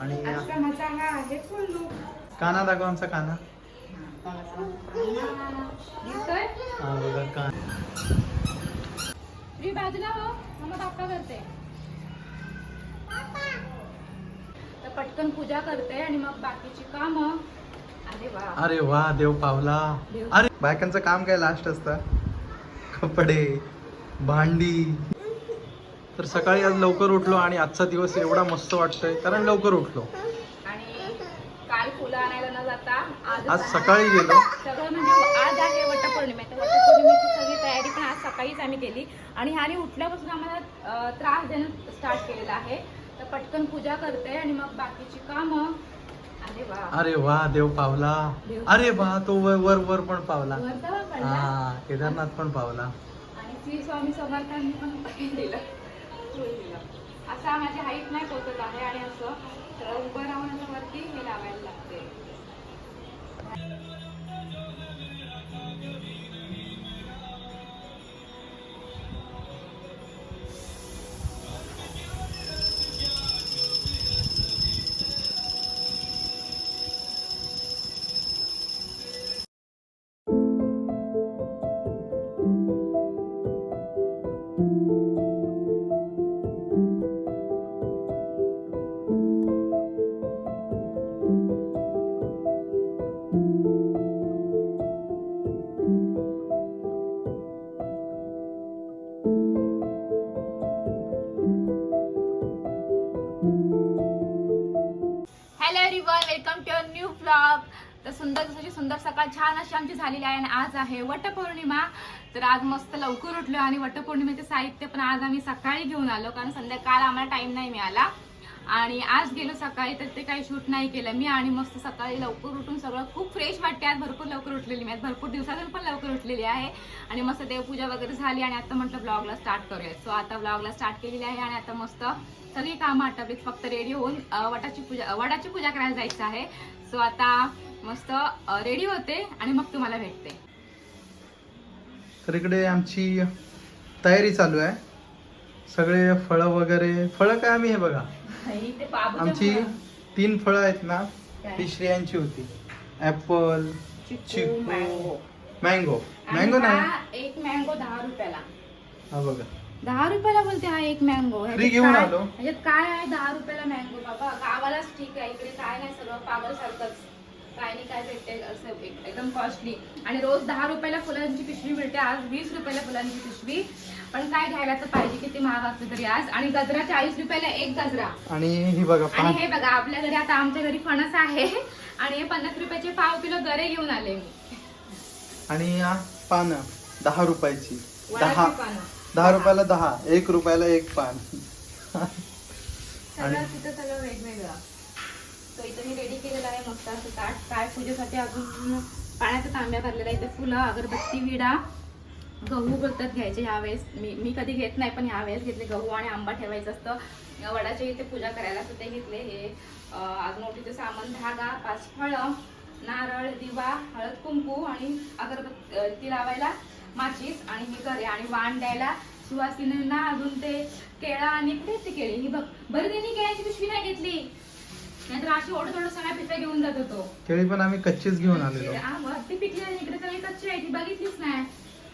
आणि हा काना दाखव आमचा काना. हा बघा कान. फ्री बाजूला हो मग बाप्पा करते. तर पटकन पूजा करते आणि मग बाकीची काम. अरे वा. देव पावला. अरे बायकांचं काम काय लास्ट असतं? कपडे भांडी. तर सकाळी आज लवकर उठलो आणि आजचा दिवस एवढा मस्त वाटतोय. कारण लवकर उठलो. आणि काल फुलं आणायला न जाता आज आज सकाळी गेलो. सगळं म्हणजे आज आहे वटपौर्णिमा. वटपौर्णिमेची सगळी तयारी पण आज सकाळीच आम्ही केली. आणि ह्याने उठल्यापासून आम्हाला त्रास देणं स्टार्ट केलेला आहे. तर पटकन पूजा करते आणि मग बाकीची कामं. अरे वा. अरे वा देव पावला. अरे वा तो वर वर वर पण पावला. हा केदारनाथ पण पावला. आणि श्री स्वामी समर्थांनी पण दिलं. फूल दिलं असा माझी हाईट नाही पोचत आहे आणि असं तर उभं राहून असं वरती हे लावायला लागतं सुंदर जशी सुंदर सकाळ छान अशी आमची झालेली आहे आणि आज आहे वटपौर्णिमा. तर आज मस्त लवकर उठलो आणि वटपौर्णिमेचे साहित्य पण आज आम्ही सकाळी घेऊन आलो कारण संध्याकाळ आम्हाला टाईम नाही मिळाला. आणि आज गेलो सकाळी तर ते काही शूट नाही केलं. मी आणि मस्त सकाळी लवकर उठून सगळं खूप फ्रेश वाटते आज भरपूर लवकर उठलेली मी. आज भरपूर दिवसातून पण लवकर उठलेली आहे. आणि मस्त देवपूजा वगैरे झाली आणि आता म्हटलं ब्लॉगला स्टार्ट करूया सो आता ब्लॉगला स्टार्ट केलेली आहे आणि आता मस्त सगळी कामं आटपलीत. फक्त रेडी होऊन वटाची पूजा वडाची पूजा करायला जायचं आहे. सो आता मस्त रेडी होते आणि मग तुम्हाला भेटते. तर इकडे आमची तयारी चालू आहे. सगळे फळं वगैरे फळं काय आम्ही हे बघा. आमची. तीन फळं आहेत ना? ती श्रेयांची होती. ऍपल चिकू, मँगो. मँगो. नाही. एक मँगो दहा रुपयाला. हा बघा. दहा रुपयाला बोलते हा एक मँगो. घेऊन आलो. ह्याच्यात काय आहे दहा रुपयाला मँगो? बाबा गावालाच ठीक आहे इकडे काय नाही सगळं पागल सारखंच काय नाही काय भेटते असं एक- एकदम कॉस्टली आणि रोज दहा रुपयाला फुलांची पिशवी मिळते आज वीस रुपयाला फुलांची पिशवी. पण काय घ्यायला तर पाहिजे किती महाग असते तरी आज. आणि गजरा चाळीस रुपयाला एक गजरा. आणि ही बघा आणि हे बघा आपल्या घरी आता आमच्या घरी फणस आहे. आणि हे पन्नास रुपयाचे पाव किलो गरे घेऊन आले मी. आणि या पानं दहा रुपयाची. वडाची दहा. पानं. दहा रुपयाला दहा एक रुपयाला एक पान. सगळं तिथं सगळं वेगवेगळं. इथं मी रेडी केलेलं आहे मस्त असं ताट. काय पूजेसाठी अजून पाण्याचा तांब्या भरलेला आहे इथे फुलं अगरबत्ती विडा गहू बोलतात घ्यायचे ह्यावेळेस. मी मी कधी घेत नाही पण ह्यावेळेस घेतले. गहू आणि आंबा ठेवायचं असतं. वडाच्या इथे पूजा करायला असं ते घेतले. हे अं, अजून सामान धागा पाच फळं नारळ दिवा हळद कुंकू आणि अगरबत्ती लावायला माचीस. आणि हे करे आणि वाण द्यायला सुवासिनींना अजून ते केळा आणि कुठे ती केळी. ही बघ बरं त्यांनी केळ्याची पिशवी नाही घेतली. नाहीतर अशी ओढ थोडं सगळ्या पिशव्या घेऊन जात होतो केळी पण आम्ही कच्चीच घेऊन आलेलो. हा, वरती पिकलेली इकडे सगळी कच्ची आहे ती बघितलीच नाही.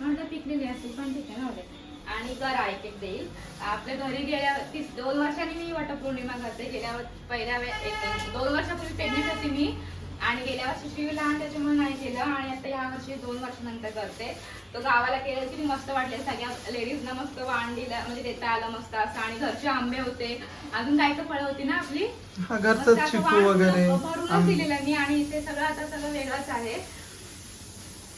म्हटलं पिकलेली असेल पण ठीक आहे ना होते. आणि करा एक एक. देईल आपल्या घरी गेल्या तीस दोन वर्षांनी मी वटपौर्णिमा करते गेल्या वर- पहिल्या वे एक दोन वर्षापूर्वी प्रेग्नेंट होती मी. आणि गेल्या वर्षी शिवी लहान त्याच्यामुळे नाही केलं आणि आता या वर्षी दोन वर्षानंतर करते. तो गावाला केलं किती मस्त वाटले. सगळ्या लेडीजना मस्त वांडीला म्हणजे देता आलं मस्त असं. आणि घरचे आंबे होते. अजून काय तर फळं होती ना आपली? वाण भरूनच दिलेलं मी आणि इथे सगळं आता सगळं वेगळंच आहे.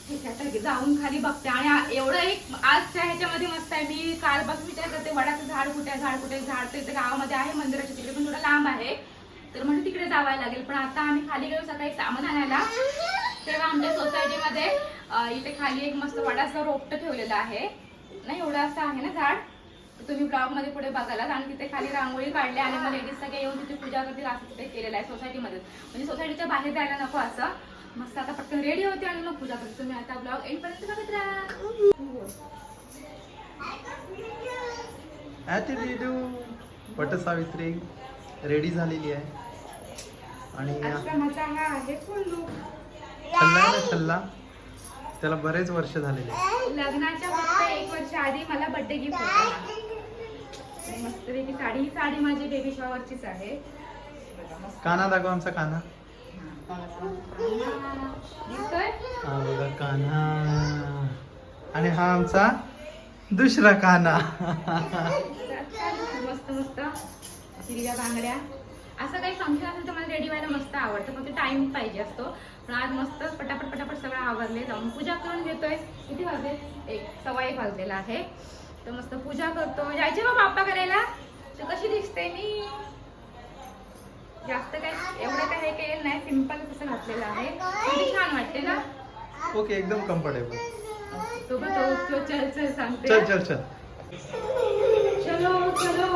ठीक आहे तर जाऊन खाली बघते. आणि एवढं एक आजच्या ह्याच्यामध्ये मस्त आहे. मी काल बघ विचार करते वडाचं झाड कुठे झाड कुठे झाड तर गावामध्ये आहे. मंदिराच्या तिकडे पण थोडं लांब आहे. तर म्हणजे तिकडे जावं लागेल. पण आता आम्ही खाली गेलो सकाळी सामान आणायला. तेव्हा आमच्या सोसायटीमध्ये इथे खाली एक मस्त वडाचं रोपटं ठेवलेलं आहे. नाही एवढं असं आहे ना झाड? तुम्ही ब्लॉगमध्ये पुढे बघालात आणि तिथे खाली रांगोळी काढली आणि मग लेडीज सगळे येऊन तिथे पूजा करतील असं तिथे केलेलं आहे सोसायटीमध्ये म्हणजे सोसायटीच्या बाहेर जायला नको असं. मस्त आता पटकन रेडी होते आणि मग पूजा करते. तुम्ही आता ब्लॉग एंड पर्यंत बघत राहा. ॲटिट्यूड सावित्री रेडी झालेली आहे. आणि आश्रमाचा हा आहे फुल्लू. छल्ला आहे ना छल्ला त्याला बरेच वर्ष झालेले. लग्नाच्या फक्त एक वर्ष आधी मला बर्थडे गिफ्ट होता. मस्तपैकी साडी ही साडी माझी बेबी शॉवरचीच आहे. काना दाखव आमचा काना. हा बघा आणि हा आमचा दुसरा काना. मस्त मस्त. हिरव्या बांगड्या. असं काही फंक्शन असेल तर मला रेडी व्हायला मस्त आवडतं. फक्त टाइम पाहिजे असतो. पण आज मस्त पटापट पटापट सगळं आवरले. जाऊन पूजा करून घेतोय. किती वाजले? एक सव्वा एक वाजलेला आहे. तर मस्त पूजा करतो. जायचे मग बाप्पा करायला? तर कशी दिसते मी? जास्त काय एवढं काय हे केलेलं नाही. सिंपल तसं घातलेलं आहे. किती छान वाटते ना? ओके एकदम कम्फर्टेबल तो तो चल चल सांगते. चल चल चल. चलो चलो.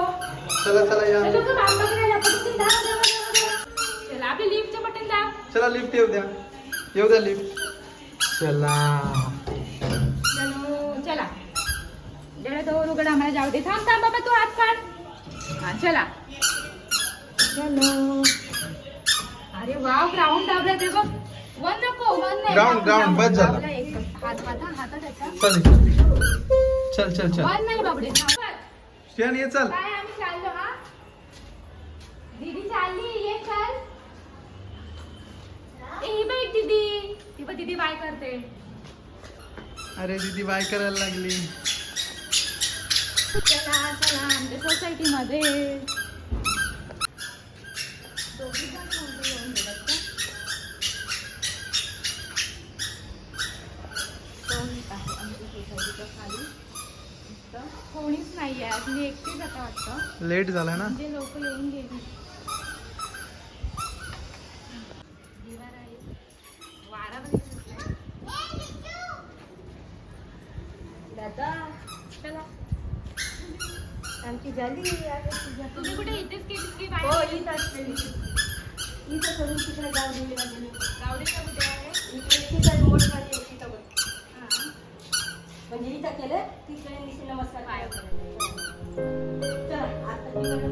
चला चला या. चलो तो लिफ्ट येऊ द्या. येऊ द्या लिफ्ट चला. चलो चला. जरा दोन उघड आम्हाला जाऊ दे. थांब थांब बाबा तू हात काढ हा चला. चलो. अरे वाव ग्राउंड दाबला ते बघ. वन नको वन नाही. Ground, ground, बस झालं. दाबला एक. हात माझा हात त्याचा चल चल चल. नाही बाबडे. ये चल. काय आम्ही चाललो हा? दीदी चालली ये चल. ए ही बाई दीदी. बघ दीदी बाय करते. अरे दीदी बाय करायला लागली. चला चला आमच्या सोसायटी मध्ये कोणीच नाही आहे आज मी एकटीच आता वाटतं लेट झाला ना म्हणजे लोक येऊन गेली. वारा. दादा चला आमची झाली तुम्ही कुठे इथेच केली की हो बाहेर इथं इथं करून तिकडे जाऊ दिली माझी गावडीच्या कुठे आहे इकडे. हां. म्हणजे इथं केलं तिकडे नमस्कार पाय चला आता तिकडे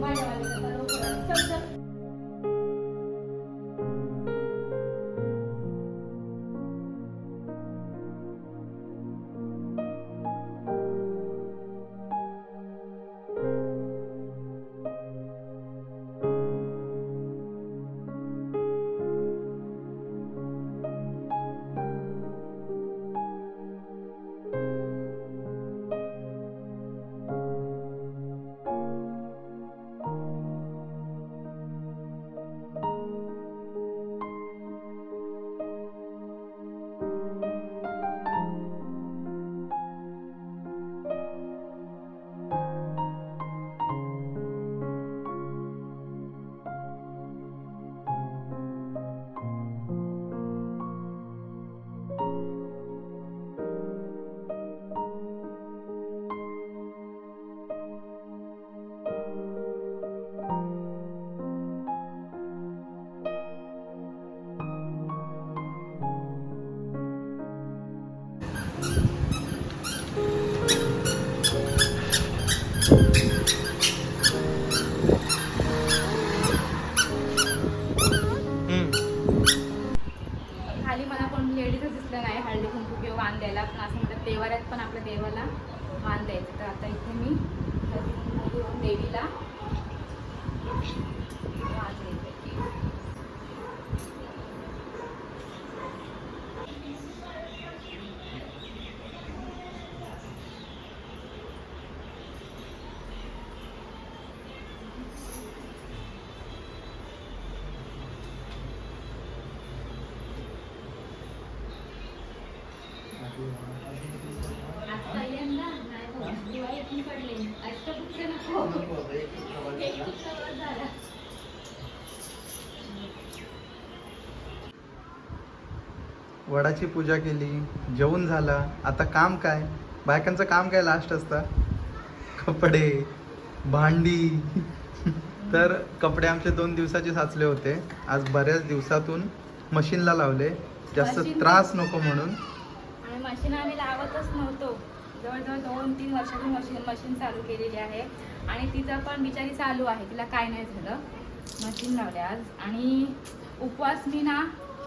वडाची पूजा केली जेवण झालं. आता काम काय? बायकांचं काम काय लास्ट असतं? कपडे भांडी. तर कपडे आमचे दोन दिवसाचे साचले होते. आज बऱ्याच दिवसातून मशीनला लावले. जास्त त्रास नको म्हणून. मशीन आम्ही लावतच नव्हतो. जवळजवळ दोन तीन वर्षाची मशीन मशीन चालू केलेली आहे. आणि तिचं पण बिचारी चालू आहे. तिला काय नाही झालं. मशीन लावले आज. आणि उपवास मी ना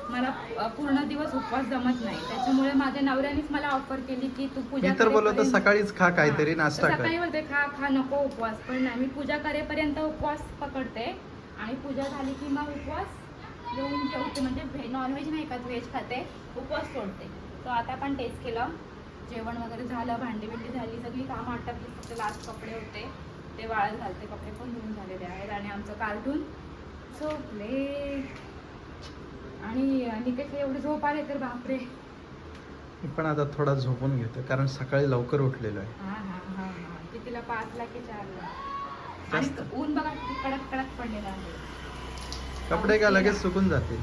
मला पूर्ण दिवस उपवास जमत नाही. त्याच्यामुळे माझ्या नवऱ्यानेच मला ऑफर केली की तू पूजा तर करेपर्यंत- सकाळीच खा काहीतरी. नाश्ता सकाळी बोलते खा खा नको उपवास. पण नाही मी पूजा करेपर्यंत उपवास पकडते. आणि पूजा झाली की मग उपवास येऊन जेवते. म्हणजे व्हे नॉनव्हेज नाही खात व्हेज खाते. उपवास सोडते. तो आता पण टेस्ट केलं. जेवण वगैरे झालं भांडी बिंडी झाली सगळी कामं आटपली फक्त लास्ट कपडे होते. ते वाळत घालते कपडे पण धुवून झालेले आहेत आणि आमचं कार्टून झोपले. आणि निकेशला एवढी झोप आले तर बापरे. मी पण आता थोडा झोपून घेतो कारण सकाळी लवकर उठलेलो आहे. हा हा हा हा. कितीला पाचला की चारला? आणि जास्त. ऊन बघा किती कडक कडक पडलेला आहे. कपडे का लगेच सुकून जातील?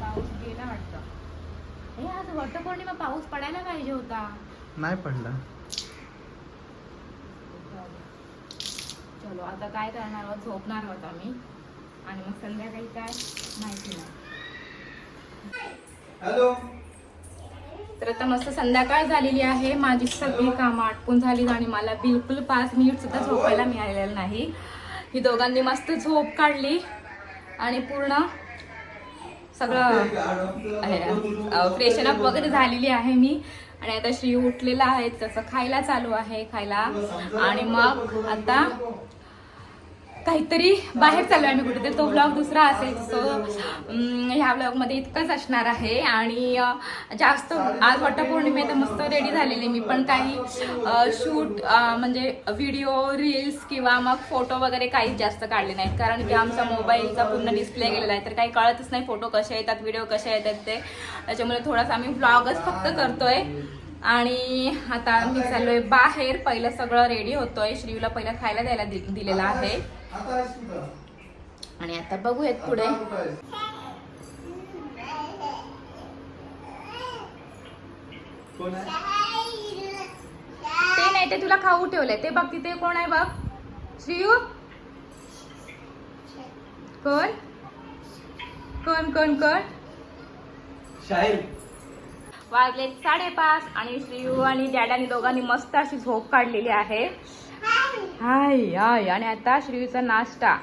पाऊस गेला वाटतं. हे आज वटपौर्णिमा पाऊस पडायला पाहिजे होता. नाही पडला. चलो आता काय करणार आहोत? झोपणार आहोत आम्ही. आणि मग संध्याकाळी काय? माहिती नाही. हॅलो. तर आता मस्त संध्याकाळ झालेली आहे. माझी सगळी कामं आटपून झाली आणि मला बिलकुल पाच मिनिट सुद्धा झोपायला मिळालेलं नाही. ही दोघांनी मस्त झोप काढली. आणि पूर्ण सगळं फ्रेशन अप वगैरे झालेली आहे मी. आणि आता श्री उठलेला आहे तसं खायला चालू आहे खायला. आणि मग आता काहीतरी बाहेर चाललो आहे आम्ही कुठेतरी. तो ब्लॉग दुसरा असेल सो ह्या ब्लॉगमध्ये इतकंच असणार आहे. आणि जास्त आज वटपौर्णिमे तर मस्त रेडी झालेली. मी पण काही शूट म्हणजे व्हिडिओ रील्स किंवा मग फोटो वगैरे काहीच जास्त काढले नाहीत. कारण की आमचा मोबाईलचा पूर्ण डिस्प्ले गेलेला आहे. तर काही कळतच नाही फोटो कसे येतात व्हिडिओ कसे येतात ते. त्याच्यामुळे थोडासा आम्ही ब्लॉगच फक्त करतोय. आणि आता मी चाललोय बाहेर. पहिलं सगळं रेडी होतोय. श्रीला पहिलं खायला द्यायला दि- दिलेलं आहे. आणि आता बघूयात पुढे. ते नाही ते तुला खाऊ ठेवलंय. ते बघ तिथे कोण आहे बघ? श्रीयू? कोण? कोण कोण कोण? शाहीर. वाजले साडेपाच आणि श्रीयू आणि डॅडानी दोघांनी मस्त अशी झोप काढलेली आहे. हाय हाय. आणि आता श्रीचा नाश्ता.